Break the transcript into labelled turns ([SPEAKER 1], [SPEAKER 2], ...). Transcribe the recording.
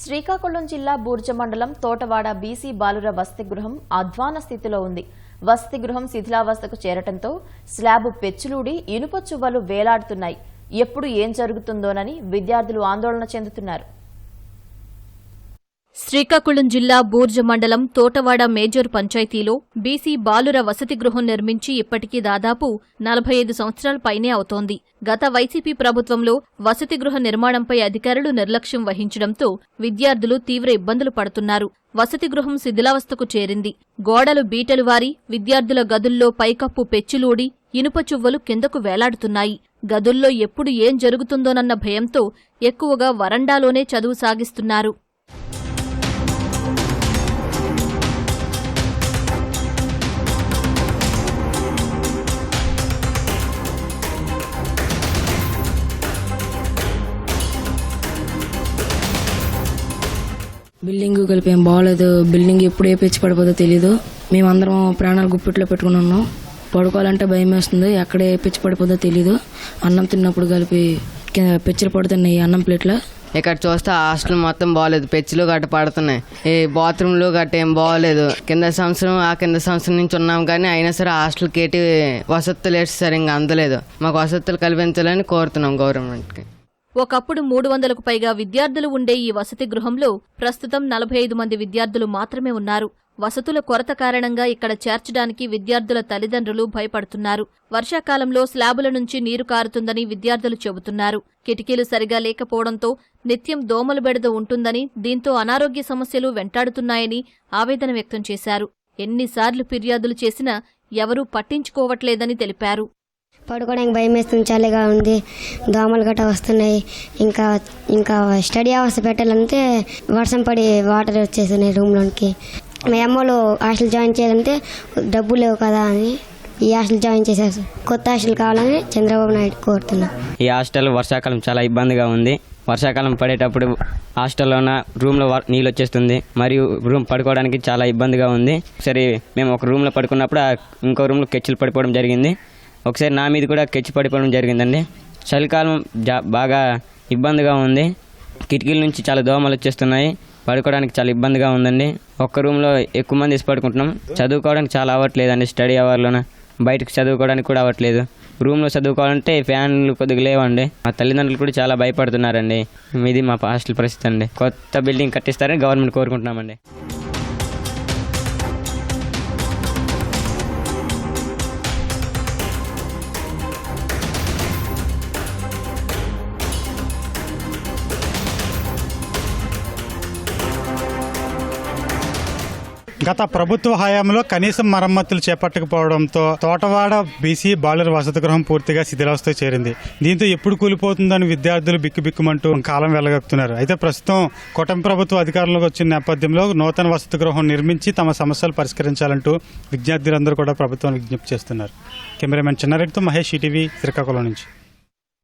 [SPEAKER 1] శ్రీకాకుళం జిల్లా బూర్జ మండలం తోటవాడ బీసీ బాలుర వసతి గృహం అధ్వాన స్థితిలో ఉంది. వసతి గృహం శిథిలావస్థకు చేరటంతో స్లాబ్ పెచ్చులూడి ఇనుప చువ్వలు వేలాడుతున్నాయి. ఎప్పుడు ఏం జరుగుతుందోనని విద్యార్థులు ఆందోళన చెందుతున్నారు.
[SPEAKER 2] శ్రీకాకుళం జిల్లా బూర్జ మండలం తోటవాడ మేజర్ పంచాయతీలో బీసీ బాలుర వసతి గృహం నిర్మించి ఇప్పటికీ దాదాపు నలభై ఐదు సంవత్సరాల పైనే అవుతోంది. గత వైసీపీ ప్రభుత్వంలో వసతి గృహ నిర్మాణంపై అధికారులు నిర్లక్ష్యం వహించడంతో విద్యార్థులు తీవ్ర ఇబ్బందులు పడుతున్నారు. వసతి గృహం శిథిలావస్థకు చేరింది. గోడలు బీటలు వారి విద్యార్థుల గదుల్లో పైకప్పు పెచ్చులూడి ఇనుప చువ్వలు కిందకు వేలాడుతున్నాయి. గదుల్లో ఎప్పుడు ఏం జరుగుతుందోనన్న భయంతో ఎక్కువగా వరండాలోనే చదువు సాగిస్తున్నారు.
[SPEAKER 3] బిల్డింగ్ కలిపి ఏం బాగోలేదు. బిల్డింగ్ ఎప్పుడు ఏ పిచ్చి పడిపోదో తెలియదు మేమందరం ప్రాణాలు గుప్పిట్లో పెట్టుకుని ఉన్నాం. పడుకోవాలంటే భయం వేస్తుంది. ఎక్కడ ఏ పిచ్చి పడిపోదో తెలీదు. అన్నం తిన్నప్పుడు కలిపి పిచ్చలు పడుతున్నాయి అన్నం ప్లేట్లో.
[SPEAKER 4] ఇక్కడ చూస్తే హాస్టల్ మొత్తం బాగోలేదు. పెచ్చులు గట్ట పడుతున్నాయి. ఈ బాత్రూమ్లు గట్ట ఏం బాగోలేదు. కింద సంవత్సరం ఆ కింద సంవత్సరం నుంచి ఉన్నాం కానీ అయినా సరే హాస్టల్కి ఏటి వసతులు వేసి ఇంకా అందలేదు. మాకు వసతులు కల్పించాలని కోరుతున్నాం గవర్నమెంట్కి.
[SPEAKER 2] ఒకప్పుడు మూడు వందలకు పైగా విద్యార్థులు ఉండే ఈ వసతి గృహంలో ప్రస్తుతం నలభై ఐదు మంది విద్యార్థులు మాత్రమే ఉన్నారు. వసతుల కొరత కారణంగా ఇక్కడ చేర్చడానికి విద్యార్థుల తల్లిదండ్రులు భయపడుతున్నారు. వర్షాకాలంలో స్లాబుల నుంచి నీరు కారుతుందని విద్యార్థులు చెబుతున్నారు. కిటికీలు సరిగా లేకపోవడంతో నిత్యం దోమలు బెడద ఉంటుందని దీంతో అనారోగ్య సమస్యలు వెంటాడుతున్నాయని ఆవేదన వ్యక్తం చేశారు. ఎన్నిసార్లు ఫిర్యాదులు చేసినా ఎవరూ పట్టించుకోవట్లేదని తెలిపారు.
[SPEAKER 5] పడుకోవడానికి భయం వేస్తుంది చలిగా ఉంది దోమలు గట్రా వస్తున్నాయి. ఇంకా ఇంకా స్టడీ అవర్స్ పెట్టాలంటే వర్షం పడి వాటర్ వచ్చేస్తున్నాయి రూమ్లోనికి. మా అమ్మలు హాస్టల్ జాయిన్ చేయాలంటే డబ్బులు లేవు కదా అని ఈ హాస్టల్ జాయిన్ చేశారు కొత్త హాస్టల్ కావాలని చంద్రబాబు నాయుడు కోరుతున్నా.
[SPEAKER 6] ఈ హాస్టల్ వర్షాకాలం చాలా ఇబ్బందిగా ఉంది. వర్షాకాలం పడేటప్పుడు హాస్టల్లోన రూమ్లో వా- నీళ్ళు వచ్చేస్తుంది. మరియు రూమ్ పడుకోవడానికి చాలా ఇబ్బందిగా ఉంది. సరే మేము ఒక రూమ్లో పడుకున్నప్పుడు ఇంకో రూమ్లో కెచ్చులు పడిపోవడం జరిగింది. ఒకసారి నా మీద కూడా కెచ్చి పడిపోవడం జరిగిందండి. చలికాలం జా బాగా ఇబ్బందిగా ఉంది. కిటికీల నుంచి చాలా దోమలు వచ్చేస్తున్నాయి. పడుకోవడానికి చాలా ఇబ్బందిగా ఉందండి. ఒక్క రూమ్లో ఎక్కువ మంది వేసి పడుకుంటున్నాం. చదువుకోవడానికి చాలా అవ్వట్లేదండి స్టడీ అవర్లోన. బయటకు చదువుకోవడానికి కూడా అవ్వట్లేదు. రూమ్లో చదువుకోవాలంటే ఫ్యాన్లు కొద్దిగా లేవండి. మా తల్లిదండ్రులు కూడా చాలా భయపడుతున్నారండి. ఇది మా హాస్టల్ పరిస్థితి అండి. కొత్త బిల్డింగ్ కట్టిస్తారని గవర్నమెంట్ కోరుకుంటున్నామండి.
[SPEAKER 7] గత ప్రభుత్వ హయాంలో కనీసం మరమ్మతులు చేపట్టకపోవడంతో తోటవాడ బీసీ బాలుర వసతి గృహం పూర్తిగా శిథిలావస్థ చేరింది. దీంతో ఎప్పుడు కూలిపోతుందని విద్యార్థులు బిక్కుబిక్కుమంటూ కాలం వెళ్ళగక్కుతున్నారు అయితే ప్రస్తుతం కూటమి ప్రభుత్వ అధికారంలోకి వచ్చిన నేపథ్యంలో నూతన వసతి గృహం నిర్మించి తమ సమస్యలు పరిష్కరించాలంటూ విద్యార్థులందరూ కూడా ప్రభుత్వాన్ని విజ్ఞప్తి చేస్తున్నారు. కెమెరామెన్ చిన్నారెడ్డితో మహేష్ ఈటీవీ శ్రీకాకుళం నుంచి.